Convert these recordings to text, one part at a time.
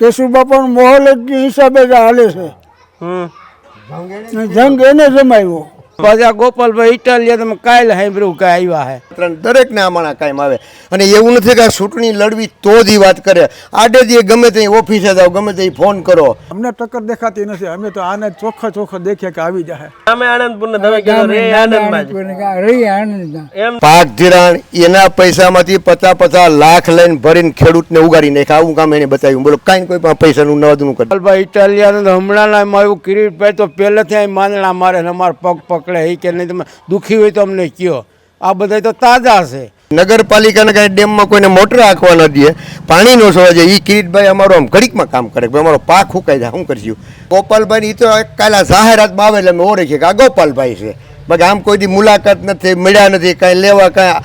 કેશુબાપા મોહલતની હિસાબે જ હાલે છે. જંગ એને જમાવ્યો. પાછા ગોપાલભાઈ ઇટાલિયા તમે કાલ સાંભળ્યું કે આવ્યા હે. દરેક દરેકને આમાણા કાયમ આવે અને એવું નથી કે ચૂંટણી લડવી તો જ વાત કરે. આડે દી ગમે તે ઓફિસે જાઓ ગમે તે ફોન કરો. અમને ટક્કર દેખાતી નથી. અમે તો આને ચોખ્ખા ચોખ્ખા દેખ્યા કે આવી જાય અમે આનંદપુર ને તમે કીધું રે આનંદમાં જ. એમ પાક ધિરાણ એના પૈસામાંથી પચાસ પચાસ લાખ લઈને ભરીને ખેડૂતને ઉગાડી નાખે આવું કામ એને બતાવ્યું. બોલો કાંઈ કોઈ પણ પૈસાનું નવાદનું કરે. ઇટાલિયા તો હમણાં ના આવ્યું કિરીટભાઈ તો પહેલેથી માંદણા મારે ને અમારા પગ પકડે એ કે નહીં, તમે દુઃખી હોય તો અમને કયો. આ બધા તો તાજા છે. નગરપાલિકાને કાંઈ ડેમમાં કોઈને મોટર રાખવા ન દે, પાણી નો સોવા જાય એ કિરીટભાઈ અમારો આમ ઘડીકમાં કામ કરે. અમારો પાક હુકાઈ જાય, શું કરશું? ગોપાલભાઈ એ તો કાલે જાહેરાતમાં આવે એટલે અમે ઓળખીએ કે આ ગોપાલભાઈ છે. બાકી આમ કોઈ દી મુલાકાત નથી, મળ્યા નથી, કાંઈ લેવા, કાંઈ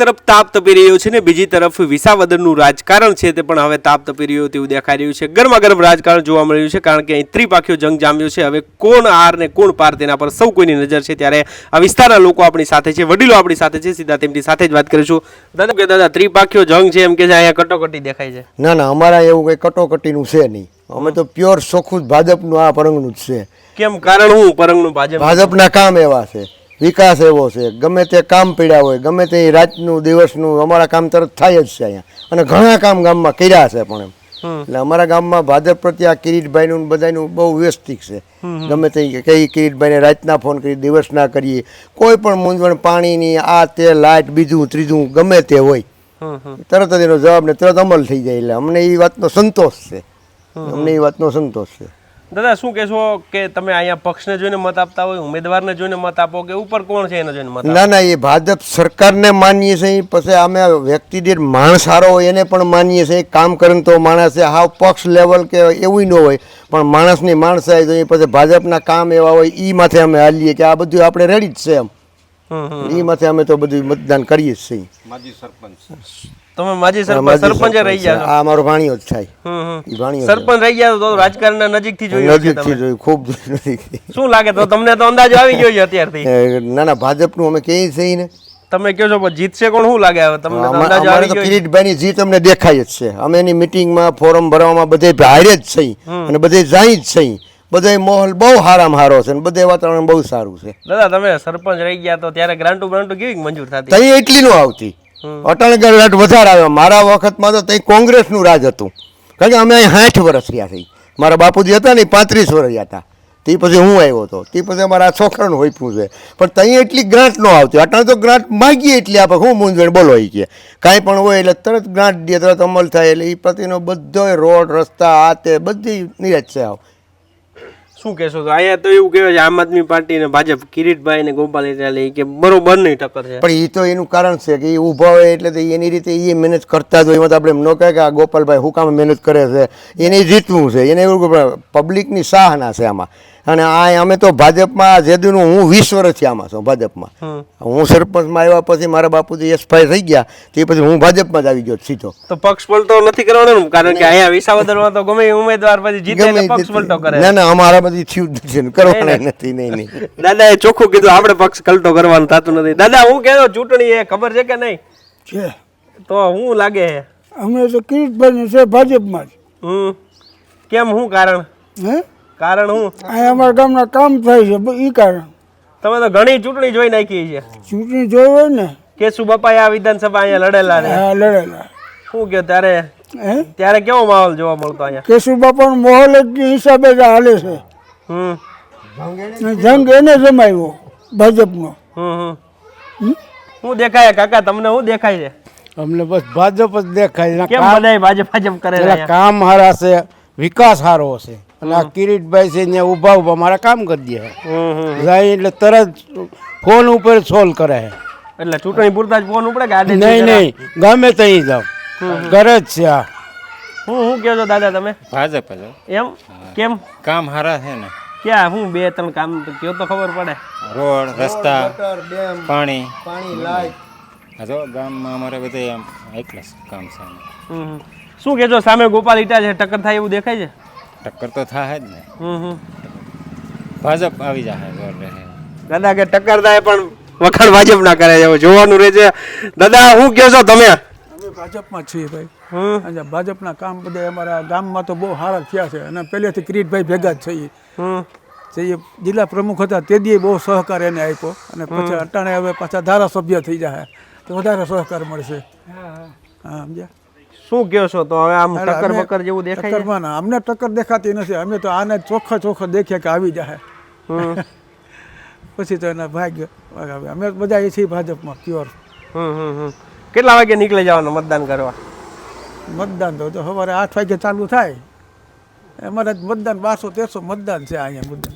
તરફ તાપ તપી રહ્યો છે ને બીજી તરફ વિસાવદરનું રાજકારણ છે તે પણ હવે તાપ તપી રહ્યું તેવું દેખાઈ રહ્યું છે. ગરમા ગરમ રાજકારણ જોવા મળી રહ્યું છે કારણ કે અહીં ત્રિપાખીઓ જંગ જામ્યો છે. હવે કોણ આર ને કોણ પાર તેના પર સૌ કોઈની નજર છે ત્યારે આ વિસ્તારના લોકો આપણી સાથે છે વડીલો આપણી સાથે છે. સીધા તેમની સાથે જ વાત કરીશું. દાદા કે દાદા ત્રિપાખીઓ જંગ છે એમ કે છે અહીંયા કટોકટી દેખાય છે? ના ના અમારા એવું કંઈ કટોકટીનું છે નહીં. અમે તો પ્યોર ચોખ્ખું જ ભાજપનું આ પરંગનું જ છે. કેમ? કારણ હું પરંગનું ભાજપ? ભાજપના કામ એવા છે. વિકાસ એવો છે. ગમે તે કામ પીડ્યા હોય ગમે તે રાતનું દિવસનું અમારા કામ તરત થાય જ છે અહીંયા. અને ઘણા કામ ગામમાં કર્યા છે પણ એમ. એટલે અમારા ગામમાં ભાદર પ્રત્યે આ કિરીટભાઈનું બધાનું બહુ વ્યવસ્થિત છે. ગમે તે કઈ કિરીટભાઈને રાતના ફોન કરી દિવસના કરીએ. કોઈ પણ મૂંઝવણ પાણીની આ તે લાઇટ બીજું ત્રીજું ગમે તે હોય. તરત જ એનો જવાબ ને તરત અમલ થઈ જાય. એટલે અમને એ વાતનો સંતોષ છે. અમને એ વાતનો સંતોષ છે. દાદા શું કહેશો કે તમે અહીંયા પક્ષને જોઈને મત આપતા હોય ઉમેદવારને જોઈને મત આપો કે ઉપર કોણ છે એને જોઈને મત ના ના એ ભાજપ સરકારને માનીએ છીએ. પછી અમે વ્યક્તિ દીઠ માણસ સારો હોય એને પણ માનીએ છીએ. કામ કરીને તો માણસ છે. હાવ પક્ષ લેવલ કે એવું ન હોય. પણ માણસની માણસાઈ તો એ પછી ભાજપના કામ એવા હોય એ માથે અમે હાલીએ કે આ બધું આપણે રેડી જ છે એમ. એ માથે અમે તો બધું મતદાન કરીએ જ છીએ. તમે માજી સરપંચ સરપંચે રહી ગયા આ અમારો ભાણિયો જ થાય. હમ ભાણિયો સરપંચ રહી ગયા તો રાજકારણ નજીકથી જોયું નજીકથી જોયું ખૂબ શું લાગે તો તમને તો અંદાજો આવી ગયો છે અત્યારથી. ના ના ભાજપનું અમે કહીએ છીએ ને. તમે કહો છો પણ જીતશે કોણ? શું લાગે હવે? તમને અંદાજો આવી ગયો છે? કિરીટભાઈની જીત અમને દેખાય જ છે. અમે એની મિટિંગમાં ફોરમ ભરવામાં બધે હારે જ છે અને બધે જાય જ છે બધે માહોલ બહુ હારામ સારો છે અને બધે વાતાવરણ બહુ સારું છે. દાદા તમે સરપંચ રહી ગયા તો ત્યારે ગ્રાન્ટુ બ્રાન્ટુ કેવી મંજૂર થતી? તઈ એટલી નો આવતી. અટલ ગરલાટ વધારે આવ્યો. મારા વખતમાં તો ત્યાં કોંગ્રેસનું રાજ હતું. કારણ કે અમે અહીં સાઠ વર્ષ રહ્યા થઈ મારા બાપુજી હતા ને પાંત્રીસ વર્ષ હતા. તે પછી હું આવ્યો હતો. તે પછી અમારા છોકરાનું હોય છે. પણ ત્યાં એટલી ગ્રાન્ટ ન આવતી. અટાણે તો ગ્રાન્ટ માગીએ એટલી આપણે હું મૂંઝવણ બોલો એ કે. કાંઈ પણ હોય એટલે તરત ગ્રાન્ટ દે, તરત અમલ થાય. એટલે એ પ્રતિનો બધો રોડ, રસ્તા, આ તે બધી નિરાશ છે આવ. શું કહેશો તો? અહીંયા તો એવું કહેવાય છે, આમ આદમી પાર્ટી ને ભાજપ, કિરીટભાઈ ને ગોપાલ ઇટાલી કે બરોબર નહીં ટક્કર છે. પણ એ તો એનું કારણ છે કે એ ઊભા હોય એટલે તો એની રીતે એ મહેનત કરતા જ હોય. એમાં તો આપણે એમ ન કહે કે આ ગોપાલભાઈ શું કામ મહેનત કરે છે. એને જીતવું છે. એને એવું પબ્લિકની સાહના છે આમાં. અને આ અમે તો ભાજપમાં જેદીનું હું વીસ વર્ષથી આમાં છું ભાજપમાં. હું. સરપંચમાં આવ્યા પછી મારા બાપુજી એસફાઈ થઈ ગયા તે પછી હું ભાજપમાં જ આવી ગયો સીધો. તો પક્ષ પલટો નથી કરવાનો કારણ કે અહીંયા વિસાવદરમાં તો ગમે ઉમેદવાર પછી જીતે એટલે પક્ષ પલટો કરે. ના ના અમારા બધી થયું જ છે કરવાના નથી નહીં નહીં. દાદા એ ચોખ્ખું કીધું આપણે પક્ષ કલટો કરવાનું થતું નથી. દાદા હું કહેતો ચૂંટણી એ ખબર છે કે નહીં? છે. તો હું લાગે છે અમે તો કિરીટભાઈ છે ભાજપમાં જ. હમ. કેમ શું કારણ? હે? કારણ હું? અહીંયા અમારા ગામના કામ થાય છે એ કારણ. તમે તો ઘણી ચૂંટણી જોઈ નાખી છે. ચૂંટણી જોઈ હોય ને કેશુ બાપા આ વિધાનસભા અહીંયા લડેલા ને આ લડેલા. શું કે ત્યારે? હે? ત્યારે કેવો માહોલ જોવા મળતો અહીંયા? કેશુબાપા મોહલતની હિસાબે જ હાલે છે. હમ. જંગ એને જમાવ્યો ભાજપનો. હમ હમ. શું દેખાય કાકા તમને શું દેખાય છે? અમને બસ ભાજપ જ દેખાય કેમ બધાય ભાજપ ભાજપ કરે છે કામ સારા છે વિકાસ સારો છે. અને આ કિરીટભાઈ છે ત્યાં ઊભા ઊભા મારા કામ કરી દે હમ હમ જાય એટલે તરત ફોન ઉપર સોલ્વ કરે છે. એટલે ચૂંટણી પૂરતા જ ફોન ઉપડે કે નહીં નહીં ગમે ત્યાં જાવ ઘરે જ છે આ. હું શું કહો છો દાદા તમે? ભાજપ એમ? કેમ? કામ હારા છે ને. ક્યાં? હું બે ત્રણ કામ તો કયો તો ખબર પડે. રોડ રસ્તા પાણી. પાણી લાઈટ. આ જો ગામમાં અમારે બધે એમ એકલા કામ છે. શું કહેજો? સામે ગોપાલ ઈટા છે ટક્કર થાય એવું દેખાય છે? ટક્કર તો થાય જ ને. હમ હમ. ભાજપ આવી જાય દાદા કે ટક્કર થાય પણ વખાણ ભાજપ ના કરે એવું જોવાનું રહે છે દાદા હું કહો છો તમે? ભાજપમાં છીએ ભાઈ. ભાજપના કામ બધા અમારા ગામમાં તો બહુ સારા થયા છે. અને પહેલેથી કિરીટભાઈ ભેગા જ છીએ. હમ. જે જિલ્લા પ્રમુખ હતા તે દી બહુ સહકાર એને આપ્યો. અને પછી અટાણે હવે પાછા ધારાસભ્ય થઈ જાય તો વધારે સહકાર મળશે. હા સમજ્યા? શું કહો છો? તો હવે આમ ટક્કર અમે બક્કર જેવું દેખાય છે? ટક્કરમાં ના અમને ટક્કર દેખાતી નથી. અમે તો આને ચોખ્ખો ચોખ્ખો દેખ્યા કે આવી જાય પછી તો એના ભાગ્ય અમે બધા એ છીએ ભાજપમાં પ્યોર કેટલા વાગે નીકળી જવાનું મતદાન કરવા? મતદાન તો તો સવારે આઠ વાગે ચાલુ થાય. અમારે મતદાન બારસો તેરસો મતદાન છે અહીંયા મતદાન.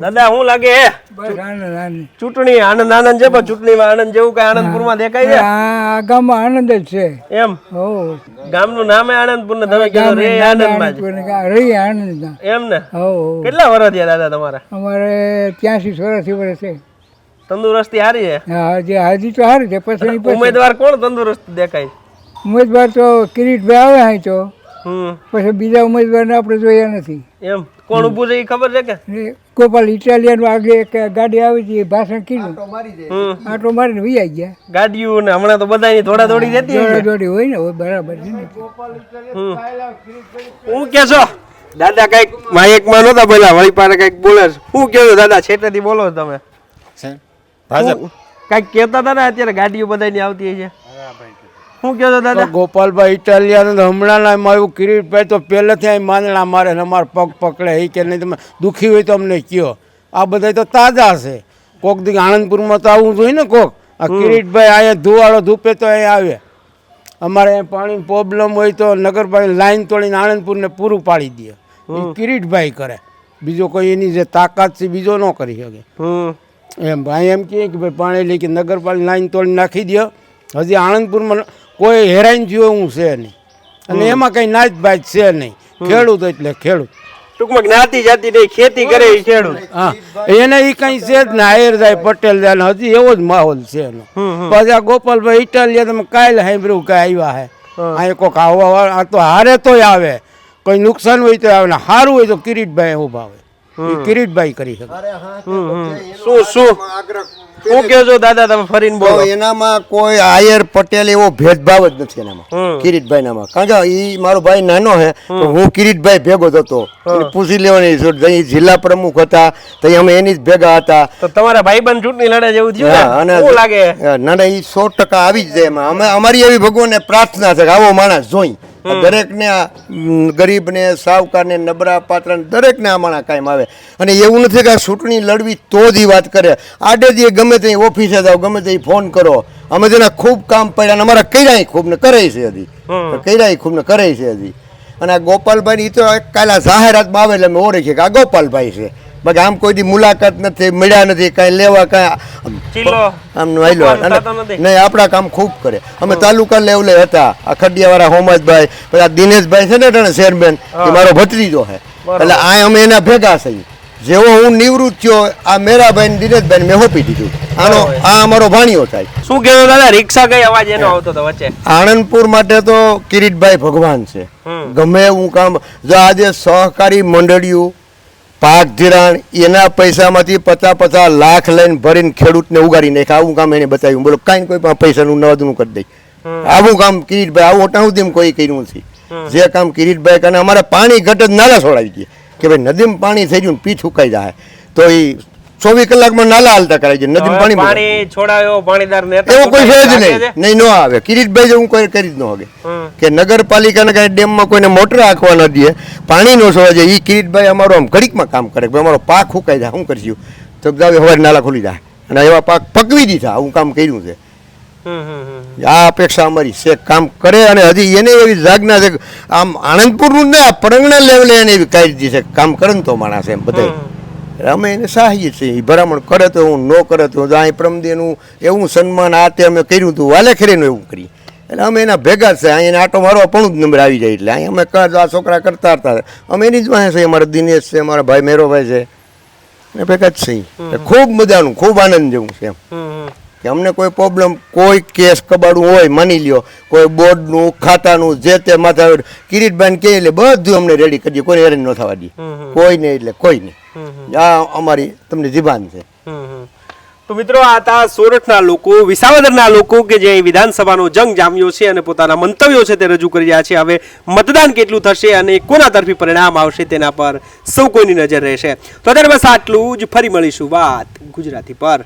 દાદા હું લાગે આનંદ આનંદ. ચૂંટણી આનંદ આનંદ છે પણ ચૂંટણીમાં આનંદ જેવું કઈ આનંદપુરમાં દેખાય છે? આ ગામમાં આનંદ જ છે. એમ? હો. ગામનું નામે આનંદપુર ને તમે કીધું રે આનંદમાં જ. રહી આનંદના. એમ ને? કેટલા વર્ષ થયા દાદા તમારા? અમારે ત્યાંસી વર્ષથી વર્ષ છે. તંદુરસ્તી સારી છે? હા જે હાજી તો સારી છે પછી પછી. ઉમેદવાર કોણ તંદુરસ્ત દેખાય? ઉમેદવાર તો કિરીટભાઈ આવે અહીં તો. હમ. પછી બીજા ઉમેદવારને આપણે જોયા નથી. એમ? કોણ ઊભું છે એ ખબર છે કે? ગોપાલ ઇટાલિયન આગળ એક ગાડી આવી હતી ભાષણ કીધું. આટો મારીને વી આવી ગયા. ગાડીઓ ને હમણાં તો બધાની થોડા થોડી જતી દોડા હશે. દોડી હોય ને બરાબર છે ને. હું કે છો? દાદા કંઈક માયકમાં નહોતા પેલા વળી પારે કંઈક બોલે. શું કહો દાદા છેટેથી બોલો તમે. ભાજપ. કંઈક કહેતા હતા ને અત્યારે ગાડીઓ બધાની આવતી છે. શું કહો છો દાદા? ગોપાલભાઈ ઇટાલિયાનો હમણાં એવું કિરીટભાઈ તો પહેલેથી અહીં માંદણા મારે ને અમારા પગ પકડે એ કે નહીં તમે દુઃખી હોય તો અમને કયો. આ બધા તો તાજા છે. કોક દી આણંદપુરમાં તો આવવું જોઈએ ને કોક. આ કિરીટભાઈ અહીંયા ધુવાળો ધૂપે તો અહીં આવે. અમારે પાણી પ્રોબ્લેમ હોય તો નગરપાલિકા લાઈન તોડીને આણંદપુરને પૂરું પાડી દે. કિરીટભાઈ કરે. બીજો કોઈ એની જે તાકાત છે બીજો ન કરી શકે. એમ ભાઈ એમ કહે કે ભાઈ પાણી લઈ કે નગરપાલિકા લાઈન તોડી નાખી દો હજી આણંદપુરમાં કોઈ હેરાન એવું છે નહીં. અને એમાં કંઈ નાચ બાજ છે નહીં. ખેડૂત એટલે ખેડૂત. ટૂંકમાં જ્ઞાતિ જાતિ નહીં ખેતી કરે એ ખેડૂત. હા. એને એ કંઈ છે જ ને આયર જાય પટેલ જાય ને હજી એવો જ માહોલ છે એનો. પછી આ ગોપાલભાઈ ઇટાલિયા તમે કાલે સાંભળ્યું કે આવ્યા હે. અહીંયા કોઈક આવવા આ તો હારે તોય આવે. કોઈ નુકસાન હોય તો આવે ને સારું હોય તો કિરીટભાઈ ઊભા હોય. એ કિરીટભાઈ કરી શકે. શું શું? શું કેજો છો દાદા તમે ફરીને બોલો. એનામાં કોઈ આયર પટેલ એવો ભેદભાવ જ નથી એનામાં કિરીટભાઈ નામાં કારણ કે એ મારો ભાઈ નાનો હે તો હું કિરીટભાઈ ભેગો જ હતો. એને પૂછી લેવાની જિલ્લા પ્રમુખ હતા તો અમે એની જ ભેગા હતા. તો તમારા ભાઈબંધ ચૂંટણી લડે જેવું થયું અને લાગે? ના ના એ સો ટકા આવી જ જાય એમાં. અમે અમારી એવી ભગવાનને પ્રાર્થના છે કે આવો માણસ જોઈ. દરેકને આ, ગરીબને સાવકારને નબળા પાત્રને દરેકને આ માણસ કાયમ આવે અને એવું નથી કે આ ચૂંટણી લડવી તો જ વાત કરે. આડે દી ગમે તે ઓફિસે જાઓ ગમે તે ફોન કરો. અમે તેના ખૂબ કામ પડ્યા અને અમારા કર્યા ખૂબ ને કરે છે હજી. કર્યા ખૂબ ને કરે છે હજી. અને આ ગોપાલભાઈ ઈ તો કાલે જાહેરાતમાં આવે એટલે અમે ઓળખીએ કે આ ગોપાલભાઈ છે. બાકી આમ કોઈ દી મુલાકાત નથી મળ્યા નથી કાંઈ લેવા કાંઈ આમ વાયલો. નહીં આપણા કામ ખૂબ કરે. અમે તાલુકા લેવલે હતા. આ ખડિયાવાળા હોમજભાઈ પછી આ દિનેશભાઈ છે ને ચેરમેન એ મારો ભત્રીજો છે. એટલે આ અમે એના ભેગા થઈ જેવો હું નિવૃત્ત થયો આ મેરાભાઈ દિનેશભાઈ મેં હોપી દીધું. આનો આ અમારો ભાણિયો થાય. શું કહો દાદા રિક્ષા કઈ અવાજ એનો આવતો હતો વચ્ચે? આણંદપુર માટે તો કિરીટભાઈ ભગવાન છે. ગમે એવું કામ જો આજે સહકારી મંડળીઓ પાક ધિરાણ એના પૈસામાંથી પચાસ પચાસ લાખ લઈને ભરીને ખેડૂતને ઉગાડી નાખે આવું કામ એને બતાવ્યું. બોલો કાંઈ કોઈ પણ પૈસાનું નવાદનું કરી દે. આવું કામ કિરીટભાઈ આવું ઓટા સુધી કોઈ કર્યું નથી. જે કામ કિરીટભાઈ કરે અમારે પાણી ઘટ જ નાલા છોડાવી દઈએ કે ભાઈ નદીમાં પાણી થઈ ગયું પી છુકાઈ જાય. તો એ ચોવીસ કલાકમાં નાલા હાલતા કરાય છે નદી પાણી. પાણી છોડાયો પાણીદાર નેતા એવો કોઈ છે જ નહીં? નહીં ન આવે. કિરીટભાઈ હું કોઈ કરી જ ન હોગે. કે નગરપાલિકાને કાંઈ ડેમમાં કોઈને મોટર રાખવા ન દે પાણી નો છોડવા જાય એ કિરીટભાઈ અમારો આમ ઘડીકમાં કામ કરે. અમારો પાક હુકાઈ જાય શું કરશું તો જાવે હવે નાલા ખુલી જાય. અને એવા પાક પકવી દીધા આવું કામ કર્યું છે. આ અપેક્ષા અમારી છે કામ કરે અને હજી એને એવી જાગના છે આમ આણંદપુરનું ને આ પરંગણા લેવલે એને એવી કાઢી છે કામ કરે ને તો માણસ એમ બધા અમે એને સાહીએ છીએ. ભરામણ કરે તો હું ન કરે તો અહીં પ્રમદેનું એવું સન્માન આ તે અમે કર્યું હતું. વાલે ખેરીનું એવું કરી એટલે અમે એના ભેગા છે અહીં એને આટો મારવા પણ જ નંબર આવી જાય એટલે. અહીં અમે કર આ છોકરા કરતા હતા. અમે એની જ વાંહે છે. અમારા દિનેશ છે અમારા ભાઈ મેરોભાઈ છે. એ ભેગા જ છે ખૂબ મજાનું ખૂબ આનંદ જેવું છે એમ. કે અમને કોઈ પ્રોબ્લેમ કોઈ કેસ કબાડું હોય માની લ્યો. કોઈ બોર્ડનું ખાતાનું જે તે માથા કિરીટભાઈ કે એટલે બધું અમને રેડી કરી દઈએ કોઈ હેરાન ન થવા દઈએ કોઈ નહીં એટલે કોઈ નહીં આ અમારી તમને જીબાન છે. તો મિત્રો આ હતા સોરઠના લોકો વિસાવદરના લોકો કે જે વિધાનસભાનો જંગ જામ્યો છે અને પોતાના મંતવ્યો છે તે રજૂ કરી રહ્યા છે. હવે મતદાન કેટલું થશે અને કોના તરફી પરિણામ આવશે તેના પર સૌ કોઈની નજર રહેશે. તો અત્યારે બસ આટલું જ. ફરી મળીશું વાત ગુજરાતી પર.